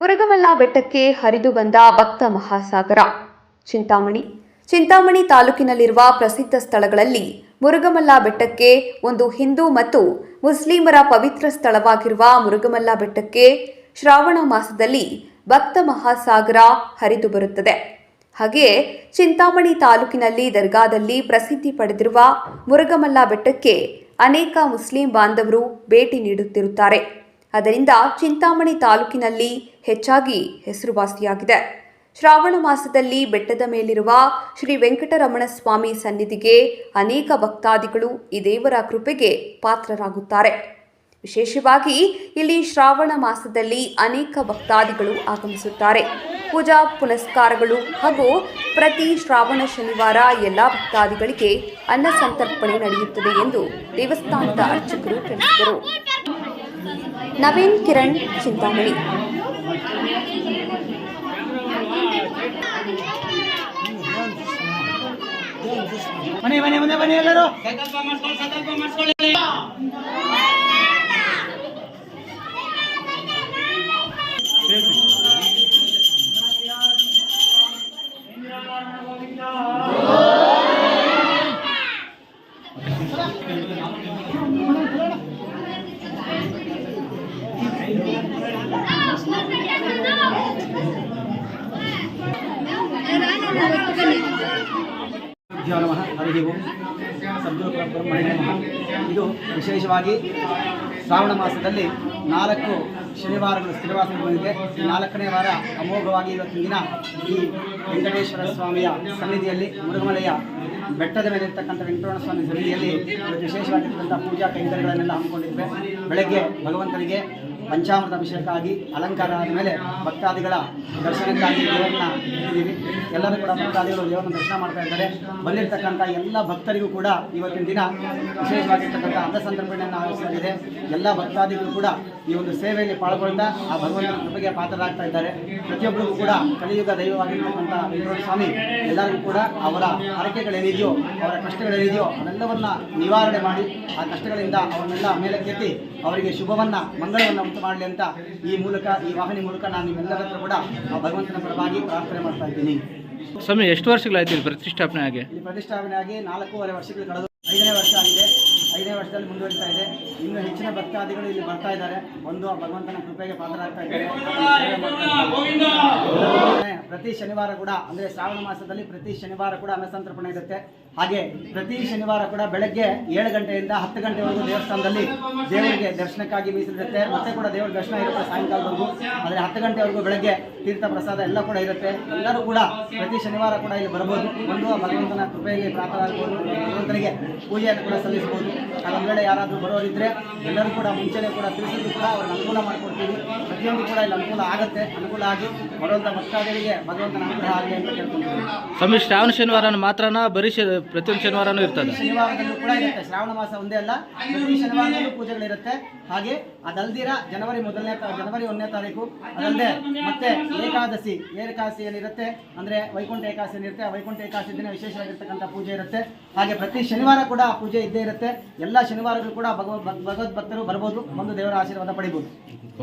ಮುರುಗಮಲ್ಲ ಬೆಟ್ಟಕ್ಕೆ ಹರಿದು ಬಂದ ಭಕ್ತ ಮಹಾಸಾಗರ. ಚಿಂತಾಮಣಿ. ಚಿಂತಾಮಣಿ ತಾಲೂಕಿನಲ್ಲಿರುವ ಪ್ರಸಿದ್ಧ ಸ್ಥಳಗಳಲ್ಲಿ ಮುರುಗಮಲ್ಲ ಬೆಟ್ಟಕ್ಕೆ ಒಂದು ಹಿಂದೂ ಮತ್ತು ಮುಸ್ಲಿಮರ ಪವಿತ್ರ ಸ್ಥಳವಾಗಿರುವ ಮುರುಗಮಲ್ಲ ಬೆಟ್ಟಕ್ಕೆ ಶ್ರಾವಣ ಮಾಸದಲ್ಲಿ ಭಕ್ತ ಮಹಾಸಾಗರ ಹರಿದು ಬರುತ್ತದೆ. ಹಾಗೆಯೇ ಚಿಂತಾಮಣಿ ತಾಲೂಕಿನಲ್ಲಿ ದರ್ಗಾದಲ್ಲಿ ಪ್ರಸಿದ್ಧಿ ಪಡೆದಿರುವ ಮುರುಗಮಲ್ಲ ಬೆಟ್ಟಕ್ಕೆ ಅನೇಕ ಮುಸ್ಲಿಂ ಬಾಂಧವರು ಭೇಟಿ ನೀಡುತ್ತಿರುತ್ತಾರೆ. ಅದರಿಂದ ಚಿಂತಾಮಣಿ ತಾಲೂಕಿನಲ್ಲಿ ಹೆಚ್ಚಾಗಿ ಹೆಸರುವಾಸಿಯಾಗಿದೆ. ಶ್ರಾವಣ ಮಾಸದಲ್ಲಿ ಬೆಟ್ಟದ ಮೇಲಿರುವ ಶ್ರೀ ವೆಂಕಟರಮಣ ಸ್ವಾಮಿ ಸನ್ನಿಧಿಗೆ ಅನೇಕ ಭಕ್ತಾದಿಗಳು ಈ ದೇವರ ಕೃಪೆಗೆ ಪಾತ್ರರಾಗುತ್ತಾರೆ. ವಿಶೇಷವಾಗಿ ಇಲ್ಲಿ ಶ್ರಾವಣ ಮಾಸದಲ್ಲಿ ಅನೇಕ ಭಕ್ತಾದಿಗಳು ಆಗಮಿಸುತ್ತಾರೆ. ಪೂಜಾ ಪುನಸ್ಕಾರಗಳು ಹಾಗೂ ಪ್ರತಿ ಶ್ರಾವಣ ಶನಿವಾರ ಎಲ್ಲ ಭಕ್ತಾದಿಗಳಿಗೆ ಅನ್ನ ಸಂತರ್ಪಣೆ ನಡೆಯುತ್ತದೆ ಎಂದು ದೇವಸ್ಥಾನದ ಅರ್ಚಕರು ತಿಳಿಸಿದರು. ನವೀನ್ ಕಿರಣ್ ಚಿಂತಾಮಣಿ. ಬನ್ನಿ ಮನೆ ಮನೆ ಮನೆ ಎಲ್ಲರೂ. ಭ್ಯೋ ನಮಃ. ಹರಿ ಓಂ. ಸದ್ಗುರು ಬ್ರಹ್ಮಣೇ ನಮಃ. ಇದು ವಿಶೇಷವಾಗಿ ಶ್ರಾವಣ ಮಾಸದಲ್ಲಿ ನಾಲ್ಕು ಶನಿವಾರಗಳು ಸ್ಥಿರವಾಸ ಬಂದಿದೆ. ನಾಲ್ಕನೇ ವಾರ ಅಮೋಘವಾಗಿ ಇವತ್ತಿನ ದಿನ ಈ ವೆಂಕಟೇಶ್ವರ ಸ್ವಾಮಿಯ ಸನ್ನಿಧಿಯಲ್ಲಿ ಮುರುಗಮಲೆಯ ಬೆಟ್ಟದ ಮೇಲೆ ಇರ್ತಕ್ಕಂಥ ವೆಂಕಟರಮಣ ಸ್ವಾಮಿ ಸನ್ನಿಧಿಯಲ್ಲಿ ವಿಶೇಷವಾಗಿರ್ತಕ್ಕಂಥ ಪೂಜಾ ಕೈಂಕರ್ಯಗಳನ್ನೆಲ್ಲ ಹಮ್ಮಿಕೊಂಡಿದ್ದೆ ಬೆಳಗ್ಗೆ ಭಗವಂತನಿಗೆ ಪಂಚಾಮೃತ ಅಭಿಷೇಕ ಆಗಿ ಅಲಂಕಾರ ಆದಮೇಲೆ ಭಕ್ತಾದಿಗಳ ದರ್ಶನಕ್ಕಾಗಿ ದೇವರನ್ನ ಇಟ್ಟಿದ್ದೀವಿ. ಎಲ್ಲರೂ ಕೂಡ ಭಕ್ತಾದಿಗಳು ದೇವರನ್ನ ದರ್ಶನ ಮಾಡ್ತಾ ಇದ್ದಾರೆ. ಬಂದಿರತಕ್ಕಂಥ ಎಲ್ಲ ಭಕ್ತರಿಗೂ ಕೂಡ ಇವತ್ತಿನ ದಿನ ವಿಶೇಷವಾಗಿರ್ತಕ್ಕಂಥ ಅನ್ನ ಸಂದರ್ಭಣೆಯನ್ನು ಆಯೋಜಿಸಲಾಗಿದೆ ಎಲ್ಲ ಭಕ್ತಾದಿಗಳು ಕೂಡ ಈ ಒಂದು ಸೇವೆಯಲ್ಲಿ ಪಾಲ್ಗೊಳ್ತಾ ಆ ಭಗವಂತನ ಕೃಪೆಗೆ ಪಾತ್ರರಾಗ್ತಾ ಇದ್ದಾರೆ. ಪ್ರತಿಯೊಬ್ಬರಿಗೂ ಕೂಡ ಕಲಿಯುಗ ದೈವವಾಗಿರ್ತಕ್ಕಂಥ ವೆಂಕಟೇಶ್ವರ ಸ್ವಾಮಿ ಎಲ್ಲರಿಗೂ ಕೂಡ ಅವರ ಹರಕೆಗಳೇನಿದೆಯೋ, ಅವರ ಕಷ್ಟಗಳೇನಿದೆಯೋ ಅದೆಲ್ಲವನ್ನ ನಿವಾರಣೆ ಮಾಡಿ ಆ ಕಷ್ಟಗಳಿಂದ ಅವನ್ನೆಲ್ಲ ಮೇಲಕ್ಕೆತ್ತಿ ಅವರಿಗೆ ಶುಭವನ್ನ, ಮಂಗಳವನ್ನ ಉಂಟು ಮಾಡಲಿ ಅಂತ ಈ ಮೂಲಕ ಈ ವಾಹಿನಿ ಮೂಲಕ ನಾನು ನಿಮ್ಮೆಲ್ಲರ ಹತ್ರ ಕೂಡ ಆ ಭಗವಂತನ ಪರವಾಗಿ ಪ್ರಾರ್ಥನೆ ಮಾಡ್ತಾ ಇದ್ದೀನಿ. ಸ್ವಾಮಿ ಎಷ್ಟು ವರ್ಷಗಳಾಯ್ತು ಇಲ್ಲಿ ಪ್ರತಿಷ್ಠಾಪನೆ ಆಗಿ? ಇಲ್ಲಿ ಪ್ರತಿಷ್ಠಾಪನೆ ಆಗಿ ನಾಲ್ಕೂವರೆ ವರ್ಷಗಳು ಕಳೆದು ಐದನೇ ವರ್ಷ ಆಗಿದೆ. ಐದನೇ ವರ್ಷದಲ್ಲಿ ಮುಂದುವರಿತಾ ಇದೆ. ಇನ್ನು ಹೆಚ್ಚಿನ ಭಕ್ತಾದಿಗಳು ಇಲ್ಲಿ ಬರ್ತಾ ಇದ್ದಾರೆ. ಒಂದು ಆ ಭಗವಂತನ ಕೃಪೆಗೆ ಪಾತ್ರರಾಗ್ತಾ ಇದ್ದಾರೆ. ಪ್ರತಿ ಶನಿವಾರ ಕೂಡ, ಅಂದ್ರೆ ಶ್ರಾವಣ ಮಾಸದಲ್ಲಿ ಪ್ರತಿ ಶನಿವಾರ ಕೂಡ ಅನ್ನಸಂತರ್ಪಣೆ ಇರುತ್ತೆ. ಹಾಗೆ ಪ್ರತಿ ಶನಿವಾರ ಕೂಡ ಬೆಳಗ್ಗೆ ಏಳು ಗಂಟೆಯಿಂದ ಹತ್ತು ಗಂಟೆವರೆಗೂ ದೇವಸ್ಥಾನದಲ್ಲಿ ದೇವರಿಗೆ ದರ್ಶನಕ್ಕಾಗಿ ಮೀಸಲಿರುತ್ತೆ. ಮತ್ತೆ ಕೂಡ ದೇವರ ದರ್ಶನ ಇರುತ್ತೆ ಸಾಯಂಕಾಲದವರೆಗೂ ಆದರೆ ಹತ್ತು ಗಂಟೆವರೆಗೂ ಬೆಳಗ್ಗೆ ತೀರ್ಥ ಪ್ರಸಾದ ಎಲ್ಲ ಕೂಡ ಇರುತ್ತೆ. ಎಲ್ಲರೂ ಕೂಡ ಪ್ರತಿ ಶನಿವಾರ ಕೂಡ ಇಲ್ಲಿ ಬರಬಹುದು ಆ ಭಗವಂತನ ಕೃಪೆಯಲ್ಲಿ ಪ್ರಾಪ್ತರಾಗಬಹುದು ಭಗವಂತನಿಗೆ ಪೂಜೆಯನ್ನು ಕೂಡ ಸಲ್ಲಿಸ್ಬೋದು ಅದೊಂದು ವೇಳೆ ಯಾರಾದರೂ ಬರೋರಿದ್ರೆ ಎಲ್ಲರೂ ಕೂಡ ಮುಂಚೆನೇ ಕೂಡ ತಿಳಿಸಿದ್ರು ಕೂಡ ಅವ್ರಿಗೆ ಅನುಕೂಲ ಮಾಡಿಕೊಡ್ತೀವಿ. ಪ್ರತಿಯೊಂದು ಕೂಡ ಇಲ್ಲಿ ಅನುಕೂಲ ಆಗುತ್ತೆ. ಅನುಕೂಲ ಆಗಿ ಬರುವಂಥ ಭಕ್ತಾದಿಗಳಿಗೆ ಭಗವಂತನ ಅನುಗ್ರಹ ಆಗಲಿ ಅಂತ ಕೇಳ್ಕೊಂತೀವಿ ಸ್ವಾಮಿ ಶ್ರಾವಣ ಶನಿವಾರನ ಮಾತ್ರನಾ? ಬರೀ ಪ್ರತಿಯೊಂದು ಶನಿವಾರನೂ ಇರ್ತದೆ? ಶನಿವಾರದಲ್ಲೂ ಕೂಡ ಇರುತ್ತೆ. ಶ್ರಾವಣ ಮಾಸ ಒಂದೇ ಅಲ್ಲ ಪ್ರತಿ ಶನಿವಾರದಲ್ಲೂ ಪೂಜೆಗಳಿರುತ್ತೆ ಹಾಗೆ ಅದಲ್ದಿರ ಜನವರಿ ಮೊದಲನೇ ಜನವರಿ ಒಂದನೇ ತಾರೀಕು ಅದಲ್ಲದೆ ಮತ್ತೆ ಏಕಾದಶಿ ಏಕಾದಶಿ ಏನಿರುತ್ತೆ ಅಂದ್ರೆ ವೈಕುಂಠ ಏಕಾದಶಿ ಏನಿರುತ್ತೆ ವೈಕುಂಠ ಏಕಾದಶಿ ದಿನ ವಿಶೇಷವಾಗಿರ್ತಕ್ಕಂಥ ಪೂಜೆ ಇರುತ್ತೆ. ಹಾಗೆ ಪ್ರತಿ ಶನಿವಾರ ಕೂಡ ಆ ಪೂಜೆ ಇದ್ದೇ ಇರುತ್ತೆ. ಎಲ್ಲ ಶನಿವಾರಗಳು ಕೂಡ ಭಗವದ್ ಭಕ್ತರು ಬರ್ಬೋದು, ಬಂದು ದೇವರ ಆಶೀರ್ವಾದ ಪಡಿಬೋದು. ಓಕೆ